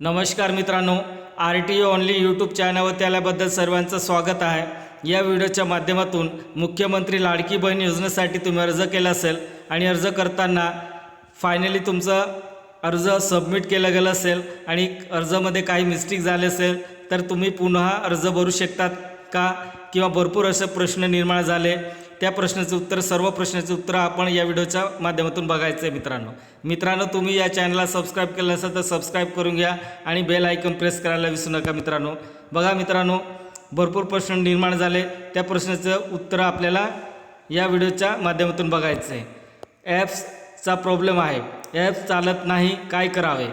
नमस्कार मित्रांनो R T O only YouTube चॅनलवर आल्याबद्दल सर्वांचं स्वागत आहे. या व्हिडिओच्या माध्यमातून मुख्यमंत्री लाडकी बहीण योजनेसाठी तुम्ही अर्ज केला असेल आणि अर्ज करताना फायनली तुमचं अर्ज सबमिट केलं गेलं असेल आणि अर्जामध्ये काही मिस्टेक झाले असेल तर तुम्ही पुन्हा अर्ज भरू शकतात का? किंवा भरपूर असे प्रश्न निर्माण झाले. त्या प्रश्नाचं उत्तर सर्व प्रश्नाचं उत्तर आपण या व्हिडिओच्या माध्यमातून बघायचं आहे मित्रांनो. मित्रांनो तुम्ही या चॅनलला सबस्क्राईब केलं असेल तर सबस्क्राईब करून घ्या आणि बेल आयकॉन प्रेस करायला विसरू नका मित्रांनो. बघा मित्रांनो भरपूर प्रश्न निर्माण झाले. त्या प्रश्नाचं उत्तर आपल्याला या व्हिडिओच्या माध्यमातून बघायचं आहे ॲप्सचा प्रॉब्लेम आहे. ॲप्स चालत नाही काय करावे?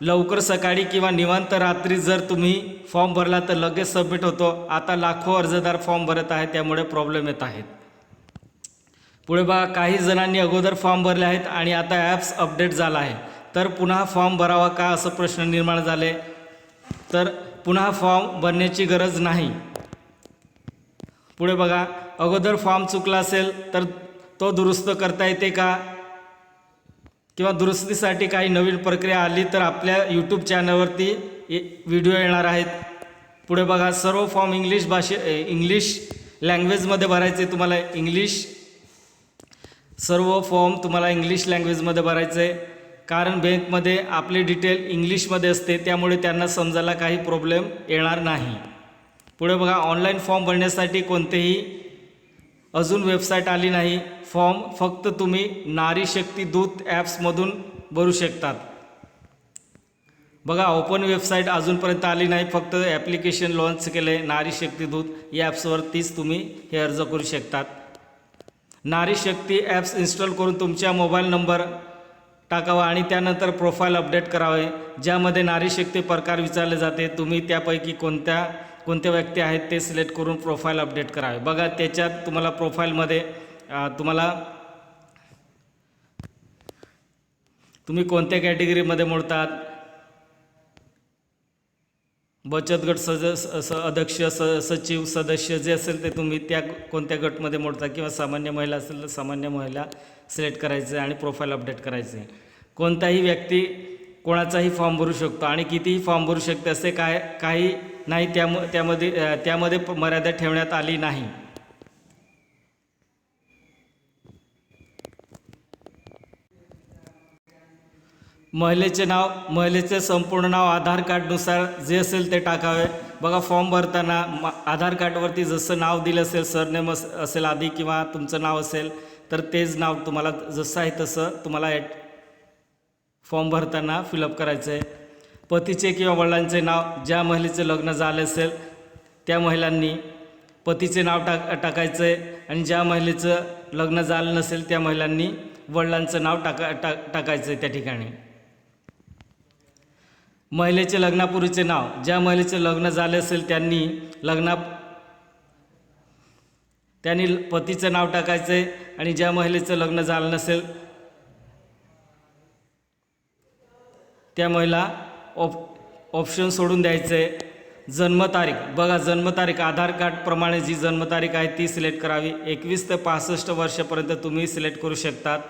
लवकर सकाळी किंवा निवांत रात्री जर तुम्ही फॉर्म भरला तर लगेच सबमिट होतो. आता लाखो अर्जदार फॉर्म भरत आहे त्यामुळे प्रॉब्लेम येत आहेत. पुढे बघा काही जणांनी अगोदर फॉर्म भरले आहेत आणि आता ॲप्स अपडेट झाला आहे. तर पुन्हा फॉर्म भरावा का असं प्रश्न निर्माण झाले? तर पुन्हा फॉर्म भरण्याची गरज नाही. पुढे बघा अगोदर फॉर्म चुकला असेल तर तो दुरुस्त करता येते का? किंवा दुरुस्तीसाठी काही नवीन प्रक्रिया आली तर आपल्या यूट्यूब चॅनलवरती ए- व्हिडिओ येणार आहेत. पुढे बघा सर्व फॉर्म इंग्लिश भाषे इंग्लिश लँग्वेजमध्ये भरायचे तुम्हाला. इंग्लिश सर्व फॉर्म तुम्हाला इंग्लिश लँग्वेजमध्ये भरायचं आहे कारण बँकमध्ये आपली डिटेल इंग्लिशमध्ये असते त्यामुळे त्यांना समजायला काही प्रॉब्लेम येणार नाही. पुढे बघा ऑनलाईन फॉर्म भरण्यासाठी कोणतेही अजून वेबसाईट आली नाही. फॉर्म फक्त तुम्ही नारी शक्ती दूत ॲप्समधून भरू शकतात. बघा ओपन वेबसाईट अजूनपर्यंत आली नाही. फक्त ॲप्लिकेशन लॉन्च केलं आहे नारी शक्ती दूत या ॲप्सवरतीच तुम्ही हे अर्ज करू शकतात. नारी शक्ती ॲप्स इन्स्टॉल करून तुमच्या मोबाईल नंबर टाकावा आणि त्यानंतर प्रोफाईल अपडेट करावे ज्यामध्ये नारी शक्ती प्रकार विचारले जाते. तुम्ही त्यापैकी कोणत्या कोणत्या व्यक्ती आहेत ते सिलेक्ट करून प्रोफाईल अपडेट करावे. बघा त्याच्यात तुम्हाला प्रोफाईलमध्ये तुम्हाला तुम्ही कोणत्या कॅटेगरीमध्ये मोडतात? बचत गट सज स- अध्यक्ष स सचिव सदस्य जे असेल ते तुम्ही त्या कोणत्या गटमध्ये मोडता किंवा सामान्य महिला असेल तर सामान्य महिला सिलेक्ट करायचं आणि प्रोफाईल अपडेट करायचे. कोणताही व्यक्ती कोणाचाही फॉर्म भरू शकतो आणि कितीही फॉर्म भरू शकते असे काय काही नाही त्याम त्यामध्ये त्यामध्ये प- मर्यादा ठेवण्यात आली नाही. महिलेचे नाव महिलेचे संपूर्ण नाव आधार कार्डनुसार जे असेल ते टाकावे. बघा फॉर्म भरताना म आधार कार्डवरती जसं नाव दिलं असेल सरनेम अस असेल आधी किंवा तुमचं नाव असेल तर तेच नाव तुम्हाला जसं आहे तसं तुम्हाला ॲट फॉर्म भरताना फिलअप करायचं आहे पतीचे किंवा वडिलांचे नाव ज्या महिलेचं लग्न झालं असेल त्या महिलांनी पतीचे नाव टाक टाकायचं आहे आणि ज्या महिलेचं लग्न झालं नसेल त्या महिलांनी वडिलांचं नाव टाका टाक टाकायचं आहे त्या ठिकाणी. महिलेचे लग्नापूर्वीचे नाव. ज्या महिलेचे लग्न झाले असेल त्यांनी लग्ना त्यांनी पतीचं नाव टाकायचं आहे आणि ज्या महिलेचं लग्न झालं नसेल त्या महिला ऑप ऑप्शन सोडून द्यायचं आहे. जन्मतारीख बघा जन्मतारीख आधार कार्डप्रमाणे जी जन्मतारीख आहे ती सिलेक्ट करावी. एकवीस ते पासष्ट वर्षापर्यंत तुम्ही सिलेक्ट करू शकतात.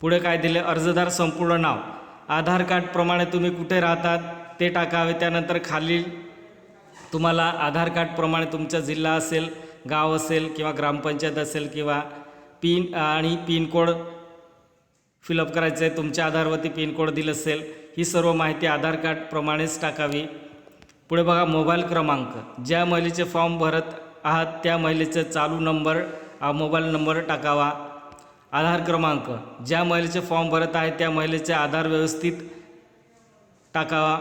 पुढे काय दिले? अर्जदार संपूर्ण नाव. आधार कार्डप्रमाणे तुम्ही कुठे राहतात ते टाकावे त्यानंतर खालील तुम्हाला आधार कार्डप्रमाणे तुमचा जिल्हा असेल गाव असेल किंवा ग्रामपंचायत असेल किंवा पिन आणि पिनकोड फिलअप करायचं आहे तुमच्या आधारवरती पिनकोड दिलं असेल ही सर्व माहिती आधार कार्डप्रमाणेच टाकावी. पुढे बघा मोबाईल क्रमांक. ज्या महिलेचे फॉर्म भरत आहात त्या महिलेचा चालू नंबर मोबाईल नंबर टाकावा. आधार क्रमांक ज्या महिलेचे फॉर्म भरत आहे त्या महिलेचे आधार व्यवस्थित टाकावा.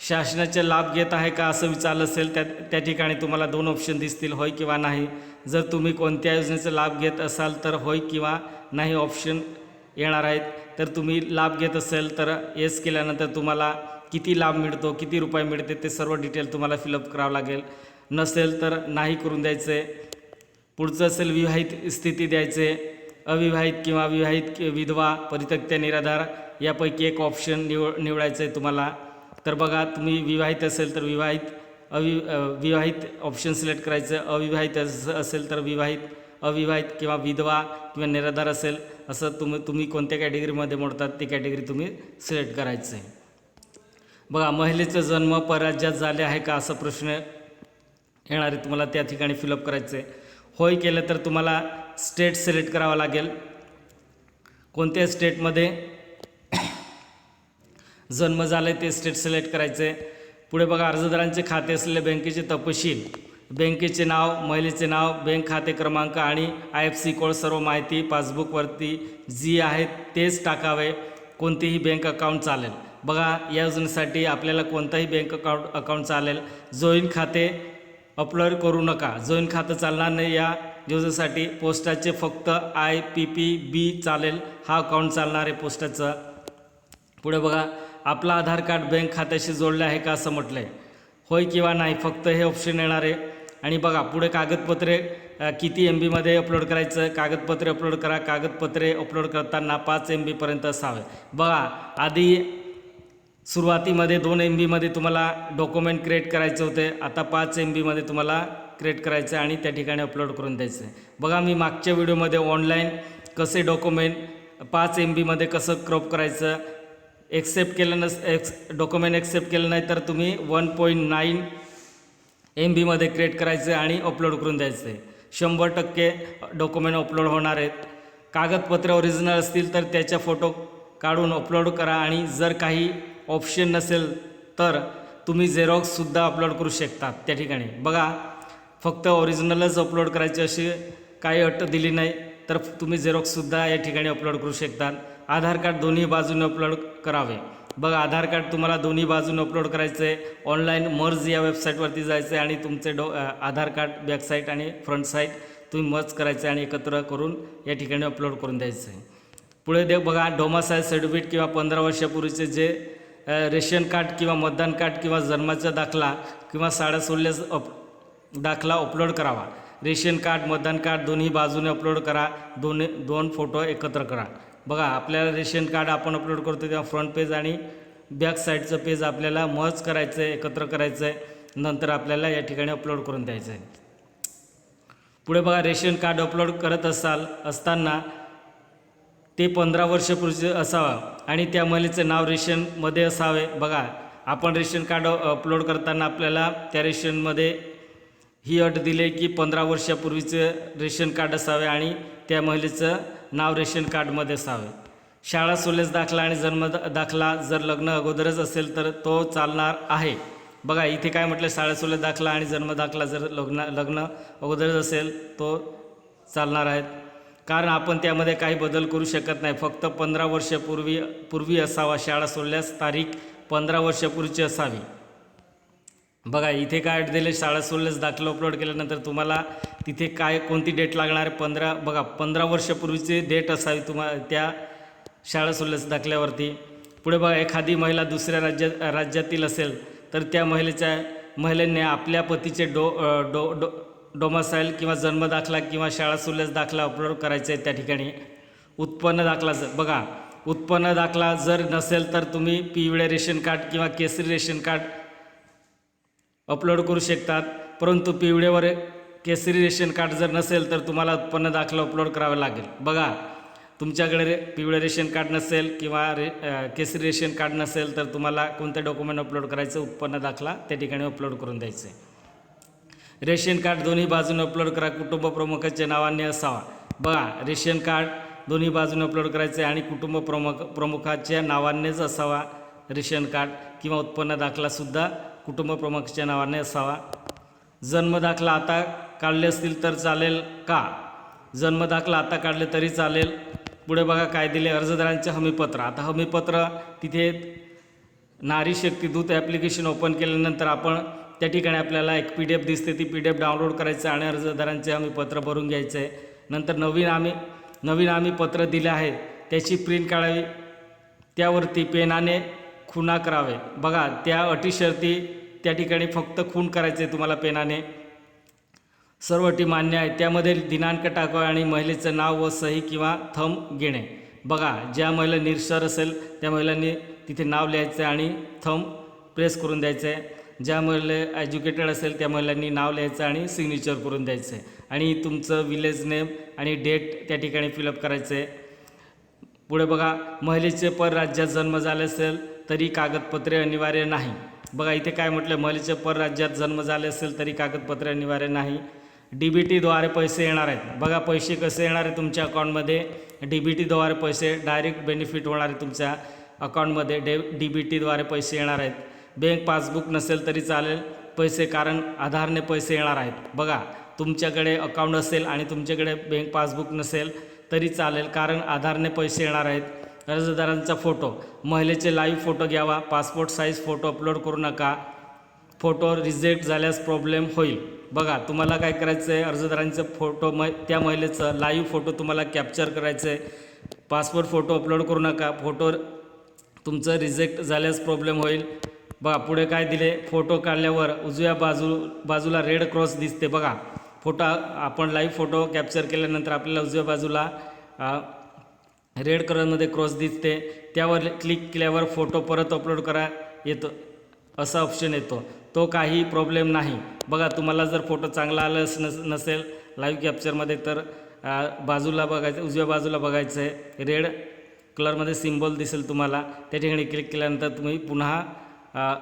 शासनाचे लाभ घेत आहे का असं विचारलं असेल त्या त्या ठिकाणी तुम्हाला दोन ऑप्शन दिसतील होय किंवा नाही. जर तुम्ही कोणत्या योजनेचा लाभ घेत असाल तर होय किंवा नाही ऑप्शन येणार आहेत. तर तुम्ही लाभ घेत असेल तर येस केल्यानंतर तुम्हाला किती लाभ मिळतो किती रुपये मिळते ते सर्व डिटेल तुम्हाला फिलअप करावं लागेल. नसेल तर नाही करून द्यायचे. पुढचं असेल विवाहित स्थिती द्यायचे. अविवाहित किंवा विवाहित विधवा परित्यक्त्या निराधार यापैकी एक ऑप्शन निव निवडायचं आहे तुम्हाला. तर बघा तुम्ही विवाहित असेल तर विवाहित अवि विवाहित ऑप्शन सिलेक्ट करायचं. अविवाहित असेल तर विवाहित अविवाहित किंवा विधवा किंवा निराधार असेल असं तुम्ही तुम्ही कोणत्या कॅटेगरीमध्ये मोडतात ती कॅटेगरी तुम्ही सिलेक्ट करायचं आहे बघा महिलेचा जन्म परराज्यात झाले आहे का असा प्रश्न येणार आहे तुम्हाला त्या ठिकाणी फिलअप करायचं आहे होय केलं तर तुम्हाला स्टेट सिलेक्ट करावं लागेल. कोणत्या स्टेटमध्ये जन्म झाला आहे ते स्टेट सिलेक्ट करायचं. आहे पुढे बघा अर्जदारांचे खाते असलेले बँकेचे तपशील. बँकेचे नाव महिलेचे नाव बँक खाते क्रमांक आणि आय एफ सी कोड सर्व माहिती पासबुकवरती जी आहे तेच टाकावे. कोणतेही बँक अकाउंट चालेल. बघा या योजनेसाठी आपल्याला कोणताही बँक अकाउंट अकाउंट चालेल. जॉईन खाते अपलोड करू नका. जॉईन खातं चालणार नाही या दिवसासाठी पोस्टाचे फक्त आय पी पी बी चालेल हा अकाउंट चालणार आहे पोस्टाचं. पुढे बघा आपला आधार कार्ड बँक खात्याशी जोडले आहे का असं म्हटलं आहे होय किंवा नाही फक्त हे ऑप्शन येणार. आहे आणि बघा पुढे कागदपत्रे किती एम बीमध्ये अपलोड करायचं कागदपत्रे अपलोड करा कागदपत्रे अपलोड करताना पाच एम बीपर्यंत असावे. बघा आधी सुरुवातीमध्ये दोन एम बीमध्ये तुम्हाला डॉक्युमेंट क्रिएट करायचे होते आता पाच एम बीमध्ये तुम्हाला क्रिएट करायचं आहे आणि त्या ठिकाणी अपलोड करून द्यायचं. आहे बघा मी मागच्या व्हिडिओमध्ये ऑनलाईन कसे डॉक्युमेंट पाच एम बीमध्ये कसं क्रॉप करायचं एक्सेप्ट केलं नस एक्स डॉक्युमेंट एक्सेप्ट केलं नाही तर तुम्ही वन पॉईंट नाईन एम बीमध्ये क्रिएट करायचं आणि अपलोड करून द्यायचं. आहे शंभर टक्के डॉक्युमेंट अपलोड होणार आहेत. कागदपत्रे ओरिजिनल असतील तर त्याच्या फोटो काढून अपलोड करा आणि जर काही ऑप्शन नसेल तर तुम्ही झेरॉक्ससुद्धा अपलोड करू शकतात त्या ठिकाणी. बघा फक्त ओरिजिनलच अपलोड करायची अशी काही अट दिली नाही तर तुम्ही झेरॉक्ससुद्धा या ठिकाणी अपलोड करू शकता. आधार कार्ड दोन्ही बाजूने अपलोड करावे. बघा आधार कार्ड तुम्हाला दोन्ही बाजूने अपलोड करायचं आहे ऑनलाईन मर्ज या वेबसाईटवरती जायचं आहे आणि तुमचे डो आधार कार्ड बॅक साईट आणि फ्रंट साईट तुम्ही मर्ज करायचं आहे आणि एकत्र करून या ठिकाणी अपलोड करून द्यायचं आहे पुढे दे बघा डोमासाईल सर्टिफिकेट किंवा पंधरा वर्षापूर्वीचे जे रेशन कार्ड किंवा मतदान कार्ड किंवा जन्माचा दाखला किंवा साड्या सोडल्यास अप दाखला अपलोड करावा. रेशन कार्ड मतदान कार्ड दोन्ही बाजूने अपलोड करा. दोन्ही दोन फोटो एकत्र करा. बघा आपल्याला रेशन कार्ड आपण अपलोड करतो तेव्हा फ्रंट पेज आणि बॅक साईडचं पेज आपल्याला मर्ज करायचं आहे एकत्र करायचं आहे नंतर आपल्याला या ठिकाणी अपलोड करून द्यायचं आहे पुढे बघा रेशन कार्ड अपलोड करत असाल असताना ते पंधरा वर्षापूर्वीचे असावा आणि त्या महिलेचं नाव रेशनमध्ये असावे. बघा आपण रेशन कार्ड अपलोड करताना आपल्याला त्या रेशनमध्ये ही अट दिली की पंधरा वर्षापूर्वीचं रेशन कार्ड असावे आणि त्या महिलेचं नाव रेशन कार्डमध्ये असावे. शाळा सोलेस दाखला आणि जन्म दाखला जर लग्न अगोदरच असेल तर तो चालणार आहे. बघा इथे काय म्हटलं शाळा सोलेस दाखला आणि जन्म दाखला जर लग्न लग्न अगोदरच असेल तो चालणार आहेत. कारण आपण त्यामध्ये काही बदल करू शकत नाही. फक्त पंधरा वर्षापूर्वी पूर्वी असावा शाळा सोडल्यास तारीख पंधरा वर्षापूर्वीची असावी. बघा इथे काय दिले शाळा सोडल्यास दाखला अपलोड केल्यानंतर तुम्हाला तिथे काय कोणती डेट लागणार? आहे पंधरा बघा पंधरा वर्षापूर्वीची डेट असावी तुम्हा त्या शाळा सोडल्यास दाखल्यावरती. पुढे बघा एखादी महिला दुसऱ्या राज्यात राज्यातील असेल तर त्या महिलेच्या महिलेने आपल्या पतीचे डो डो डो डोमासाईल किंवा जन्म दाखला किंवा शाळा सोडल्यास दाखला अपलोड करायचा आहे त्या ठिकाणी. उत्पन्न दाखला जर बघा उत्पन्न दाखला जर नसेल तर तुम्ही पिवळे रेशन कार्ड किंवा केसरी रेशन कार्ड अपलोड करू शकतात. परंतु पिवळेवर केसरी रेशन कार्ड जर नसेल तर तुम्हाला उत्पन्न दाखला अपलोड करावा लागेल. बघा तुमच्याकडे रे पिवळे रेशन कार्ड नसेल किंवा रे केसरी रेशन कार्ड नसेल तर तुम्हाला कोणतं डॉक्युमेंट अपलोड करायचं? उत्पन्न दाखला त्या ठिकाणी अपलोड करून द्यायचं. आहे रेशन कार्ड दोन्ही बाजूने अपलोड करा कुटुंब प्रमुखाच्या नावाने असावा. बघा रेशन कार्ड दोन्ही बाजूने अपलोड करायचे आणि कुटुंब प्रमुख प्रमुखाच्या नावानेच असावा रेशन कार्ड किंवा उत्पन्न दाखलासुद्धा कुटुंब प्रमुखच्या नावाने असावा. जन्मदाखला आता काढले असतील तर चालेल का? जन्मदाखला आता काढले तरी चालेल. पुढे बघा काय दिले अर्जदारांचे हमीपत्र. आता हमीपत्र तिथे नारी शक्ती दूत ॲप्लिकेशन ओपन केल्यानंतर आपण त्या ठिकाणी आपल्याला एक पी डी एफ दिसते. ती पी डी एफ डाउनलोड करायचं आणि अर्जदारांचे हमीपत्र भरून घ्यायचं. आहे नंतर नवीन आम्ही नवीन आम्ही पत्र दिले आहे. त्याची प्रिंट काढावी. त्यावरती पेनाने खुणा करावे. बघा त्या अटी शर्ती त्या ठिकाणी फक्त खून करायचे तुम्हाला पेनाने. सर्व टी मान्य आहे त्यामध्ये दिनांक टाकावा आणि महिलेचं नाव व सही किंवा थंब घेणे. बघा ज्या महिला निरक्षर असेल त्या महिलांनी तिथे नाव लिहायचं आहे आणि थंब प्रेस करून द्यायचं आहे ज्या महिला एज्युकेटेड असेल त्या महिलांनी नाव लिहायचं आणि सिग्नेचर करून द्यायचं आहे आणि तुमचं विलेज नेम आणि डेट त्या ठिकाणी फिलअप करायचं आहे पुढे बघा महिलेचे पर राज्यात जन्म झाले असेल तरी कागदपत्रे अनिवार्य नाही. बघा इथे काय म्हटलं महिलेच्या परराज्यात जन्म झाले असेल तरी कागदपत्रे अनिवार्य नाही. डी बी टीद्वारे पैसे येणार आहेत. बघा पैसे कसे येणार आहे तुमच्या अकाउंटमध्ये डी बी टीद्वारे पैसे डायरेक्ट बेनिफिट होणार आहे तुमच्या अकाउंटमध्ये डे डी बी टीद्वारे पैसे येणार आहेत. बँक पासबुक नसेल तरी चालेल. पैसे कारण आधारने पैसे येणार आहेत. बघा तुमच्याकडे अकाउंट असेल आणि तुमच्याकडे बँक पासबुक नसेल तरी चालेल कारण आधारने पैसे येणार आहेत. अर्जदारांचा फोटो. महिलेचे लाईव्ह फोटो घ्यावा. पासपोर्ट साईज फोटो अपलोड करू नका. फोटो रिजेक्ट झाल्यास प्रॉब्लेम होईल. बघा तुम्हाला काय करायचं आहे अर्जदारांचे फोटो म त्या महिलेचं लाईव्ह फोटो तुम्हाला कॅप्चर करायचं आहे पासपोर्ट फोटो अपलोड करू नका. फोटो तुमचं रिजेक्ट झाल्यास प्रॉब्लेम होईल. बघा पुढे काय दिले? फोटो काढल्यावर उजव्या बाजू बाजूला रेड क्रॉस दिसते. बघा फोटो आपण लाईव्ह फोटो कॅप्चर केल्यानंतर आपल्याला उजव्या बाजूला रेड कलरमध्ये क्रॉस दिसते. त्यावर क्लिक केल्यावर फोटो परत अपलोड करा येतो. असा ऑप्शन येतो. तो काही प्रॉब्लेम नाही. बघा तुम्हाला जर फोटो चांगला आला नस नसेल लाईव्ह कॅप्चरमध्ये तर बाजूला बघायचं उजव्या बाजूला बघायचं आहे रेड कलरमध्ये सिम्बॉल दिसेल तुम्हाला. त्या ठिकाणी क्लिक केल्यानंतर तुम्ही पुन्हा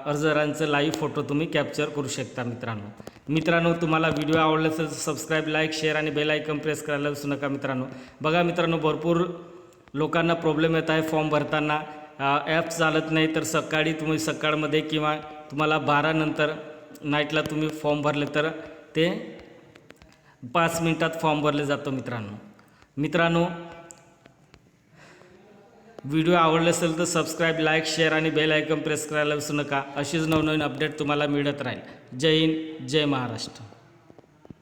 अर्जदारांचं लाईव्ह फोटो तुम्ही कॅप्चर करू शकता मित्रांनो. मित्रांनो तुम्हाला व्हिडिओ आवडला असेल तर सबस्क्राईब लाईक शेअर आणि बेल आयकन प्रेस करायला विसरू नका मित्रांनो. बघा मित्रांनो भरपूर लोकांना प्रॉब्लेम येत आहे फॉर्म भरताना. ॲप चालत नाही तर सकाळी तुम्ही सकाळमध्ये किंवा तुम्हाला बारानंतर नाईटला तुम्ही फॉर्म भरले तर ते पाच मिनटात फॉर्म भरले जातो मित्रांनो. मित्रांनो व्हिडिओ आवडले असेल तर सबस्क्राईब लाईक शेअर आणि बेल आयकन प्रेस करायला विसरू नका. अशीच नवनवीन अपडेट तुम्हाला मिळत राहील. जय हिंद जय महाराष्ट्र.